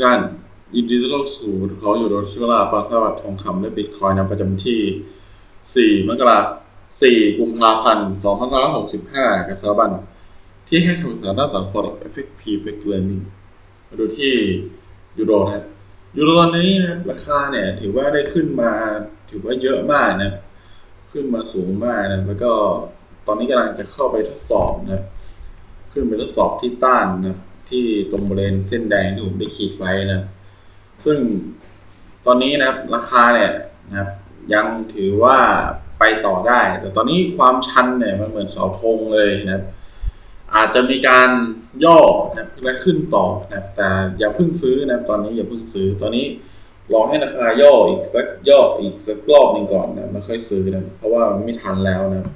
กท่าน ยินดีต้อนรับสู่เขาอยู่โดยที่เวลาฟังประวัติทองคำและบิตคอยน์นะประจำที่ 4 มกราคม 4 กุมภาพันธ์ 2565 กับสถาบัน ที่ให้คำปรึกษาด้านจาก forex FX FX learning มาดูที่ยูโรนะครับยูโรตอนนี้นะครับราคาเนี่ย ถือว่าได้ขึ้นมาถือว่าเยอะมากนะ ขึ้นมาสูงมากนะ แล้วก็ตอนนี้กำลังจะเข้าไปทดสอบนะ ขึ้นไปทดสอบที่ต้านนะ ที่ตรงบริเวณเส้นแดงที่ผมได้ขีดไว้นะครับ ซึ่งตอนนี้นะครับราคาเนี่ยนะครับยังถือว่าไปต่อได้ แต่ตอนนี้ความชันเนี่ยมันเหมือนเสาธงเลยนะครับ อาจจะมีการย่อนะครับและขึ้นต่อนะครับแต่อย่าเพิ่งซื้อนะครับตอนนี้อย่าเพิ่งซื้อตอนนี้รอให้ราคาย่ออีกสักย่ออีกสักรอบหนึ่งก่อนนะไม่ค่อยซื้อนะเพราะว่ามันไม่ทันแล้วนะครับ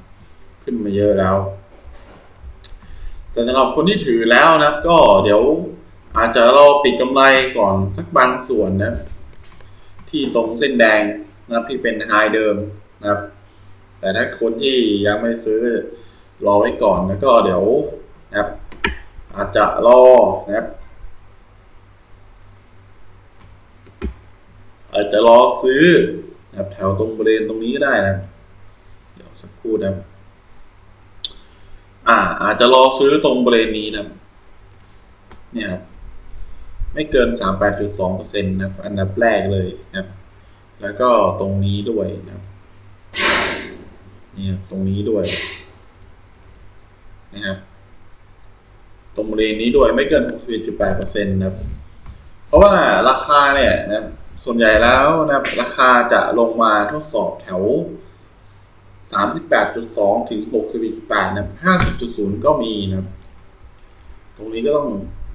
ขึ้นมาเยอะแล้ว แต่สำหรับคนที่ถือแล้วนะครับ ก็เดี๋ยวอาจจะรอปิดกำไรก่อนสักบางส่วนนะที่ตรงเส้นแดงนะครับที่เป็นไฮเดิมนะครับ แต่ถ้าคนที่ยังไม่ซื้อรอไว้ก่อนแล้วก็เดี๋ยวนะครับ อาจจะรอนะครับอาจจะรอซื้อนะครับแถวตรงบริเวณตรงนี้ก็ได้นะ เดี๋ยวสักครู่นะครับ อ่า อาจจะรอซื้อตรงบริเวณนี้นะเนี่ยครับไม่เกิน 38.2%นะครับ อันดับแรกเลยนะครับ แล้วก็ตรงนี้ด้วยนะครับเนี่ยตรงนี้ด้วยนะครับ ตรงบริเวณนี้ด้วยไม่เกิน 61.8%นะครับ เพราะว่าราคาเนี่ยนะส่วนใหญ่แล้วนะราคาจะลงมาทดสอบแถว 38.2 ถึง 61.8 นะครับ 50.0 ก็มีนะครับ ตรงนี้ก็ต้อง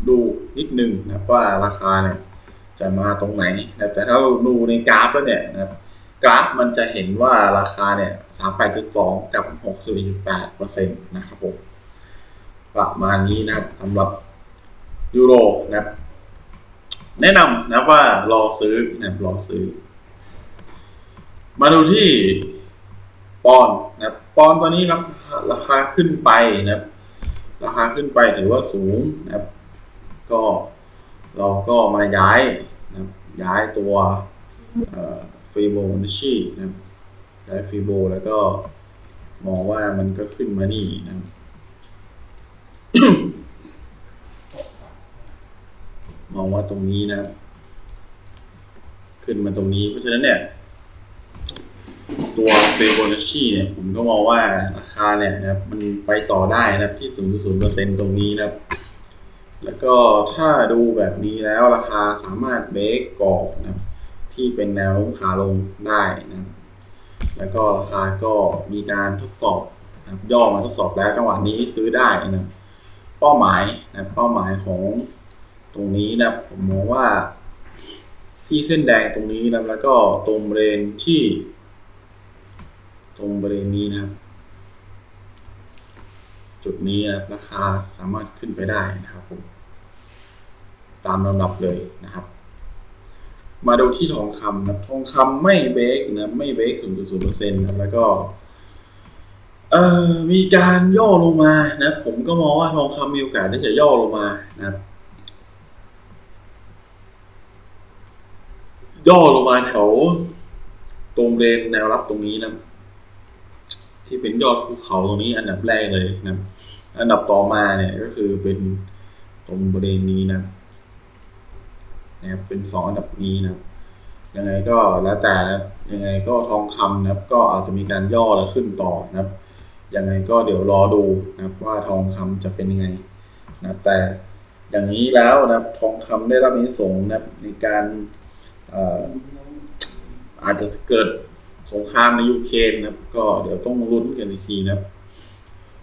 ดูนิดนึงนะครับว่าราคาเนี่ยจะมาตรงไหนนะครับแต่ถ้าเราดูในกราฟแล้วเนี่ยนะครับกราฟมันจะเห็นว่าราคาเนี่ย 38.2 กับ 61.8%นต์นะครับผมประมาณนี้นะครับสำหรับยูโรนะครับ แนะนำนะว่ารอซื้อนะครับรอซื้อ มาดูที่ ปอนนะปอนตอนนี้ราคาราคาขึ้นไปนะครับราคาขึ้นไปถือว่าสูงนะครับ ก็เราก็มาย้ายนะครับย้ายตัวฟีโบนัชชีนะครับย้ายฟีโบแล้วก็มองว่ามันก็ขึ้นมานี่นะครับมองว่าตรงนี้นะครับขึ้นมาตรงนี้เพราะฉะนั้นเนี่ย ตัวเฟโบนัชชีเนี่ยผมก็มองว่าราคาเนี่ยนะครับมันไปต่อได้นะครับที่ 0.0%ตรงนี้นะครับ แล้วก็ถ้าดูแบบนี้แล้วราคาสามารถเบรกกรอบนะครับที่เป็นแนวขาลงได้นะครับแล้วก็ราคาก็มีการทดสอบนะครับย่อมาทดสอบแล้วจังหวะนี้ซื้อได้นะครับเป้าหมายนะเป้าหมายของตรงนี้นะครับผมมองว่าที่เส้นแดงตรงนี้นะครับแล้วก็ตรงบริเวณที่ ตรงบริเวณนี้นะครับ จุดนี้รราคาสามารถขึ้นไปได้นะครับผมตามลำดับเลยนะครับ มาดูที่ทองคำนะทองคำไม่เบรกนะไม่เบรก0.0%นะครับแล้วก็เอ่อมีการย่อลงมานะผมก็มองว่าทองคำมีโอกาสที่จะย่อลงมานะครับย่อลงมาแถวตรงบริเรนแนวรับตรงนี้นะ ที่เป็นยอดภูเขาตรงนี้อันดับแรกเลยนะอันดับต่อมาเนี่ยก็คือเป็นตรงบริเวณนี้นะนะครับเป็นสองอันดับนี้นะครับยังไงก็แล้วแต่นะยังไงก็ทองคำนะครับ ก็อาจจะมีการย่อแล้วขึ้นต่อนะครับ ยังไงก็เดี๋ยวรอดูนะครับ ว่าทองคำจะเป็นยังไงนะแต่อย่างนี้แล้วนะครับ ทองคำได้รับนิสงนะครับในการอ่ออาจจะเกิด สงครามในยูเครนนะครับ ก็เดี๋ยวต้องลุ้นกันอีกทีนะครับ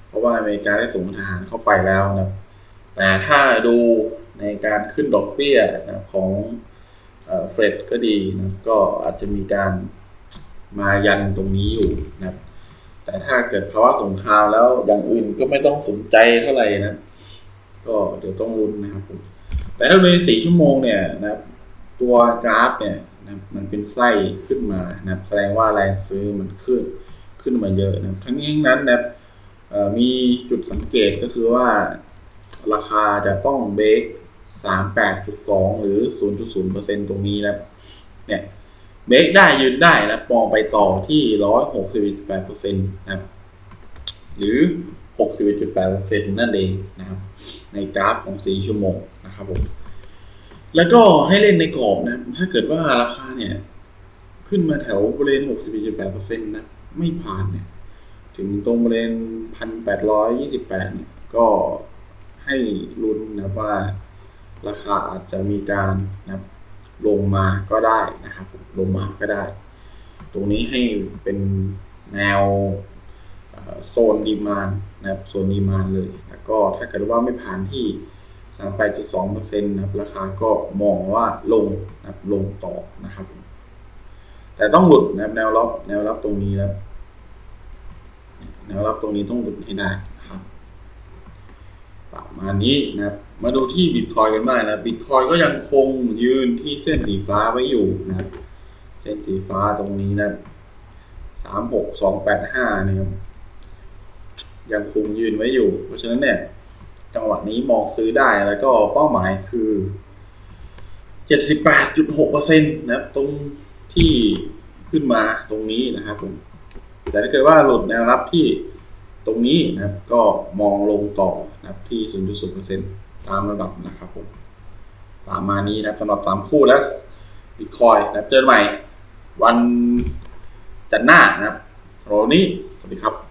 เพราะว่าอเมริกาได้ส่งทหารเข้าไปแล้วนะครับ แต่ถ้าดูในการขึ้นดอกเบี้ยนะของเฟดก็ดีนะก็อาจจะมีการมายันตรงนี้อยู่นะครับแต่ถ้าเกิดภาวะสงครามแล้วอย่างอื่นก็ไม่ต้องสนใจเท่าไหร่นะ ก็เดี๋ยวต้องลุ้นนะครับผมแต่ถ้าดูในสี่ชั่วโมงเนี่ยนะครับ ตัวกราฟเนี่ย นะมันเป็นไส้ขึ้นมานะแสดงว่าแรงซื้อมันขึ้นขึ้นมาเยอะนะทั้งนี้ทั้งนั้นนะมีจุดสังเกตก็คือว่าราคาจะต้องเบรกสามแปดจุดสองหรือศูนย์จุดศูนย์เปอร์เซ็นตรงนี้นะเนี่ยเบรกได้ยืนได้นะมองไปต่อที่ร้อยหกสิบแปดเปอร์เซ็นต์นะครับหรือหกสิบจุดแปดเปอร์เซ็นต์นั่นเองนะครับในกราฟของสี่ชั่วโมงนะครับผม แล้วก็ให้เล่นในกรอบนะ ถ้าเกิดว่าราคาเนี่ย ขึ้นมาแถวบริเวณหกสิบจุดแปดเปอร์เซ็นต์นะ ไม่ผ่านเนี่ย ถึงตรงบริเวณพันแปดร้อยยี่สิบแปดเนี่ย ก็ให้ลุ้นนะว่าราคาอาจจะมีการนะลงมาก็ได้นะครับลงมาก็ได้ ตรงนี้ให้เป็นแนวโซนดีมานนะครับโซนดีมานเลย แล้วก็ถ้าเกิดว่าไม่ผ่านที่ 38.2%นะครับราคาก็มองว่าลงนะครับลงต่อนะครับ แต่ต้องหลุดนะครับแนวรับแนวรับตรงนี้แล้วแนวรับตรงนี้ต้องหลุดให้ได้นะครับประมาณนี้นะครับมาดูที่บิตคอยกันบ้างนะบิตคอยก็ยังคงยืนที่เส้นสีฟ้าไว้อยู่นะครับเส้นสีฟ้าตรงนี้นะสามหกสองแปดห้านะครับยังคงยืนไว้อยู่ เพราะฉะนั้นเนี่ย จังหวะนี้มองซื้อได้แล้วก็เป้าหมายคือ 78.6%นะครับตรงที่ขึ้นมาตรงนี้นะครับผมแต่ถ้าเกิดว่าหลุดแนวรับที่ตรงนี้นะครับก็มองลงต่อนะครับที่ 0.0%ตามระดับนะครับผมประมานี้นะครับสำหรับสามคู่แล้วบิตคอยนะครับเจอใหม่ วันจันทร์หน้านะครับสำหรับวันนี้ สวัสดีครับ